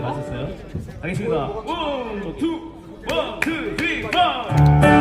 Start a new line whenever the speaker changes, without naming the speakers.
맞췄어요. 알겠습니다. 원, 투, 원, 투, 쓰리, 포.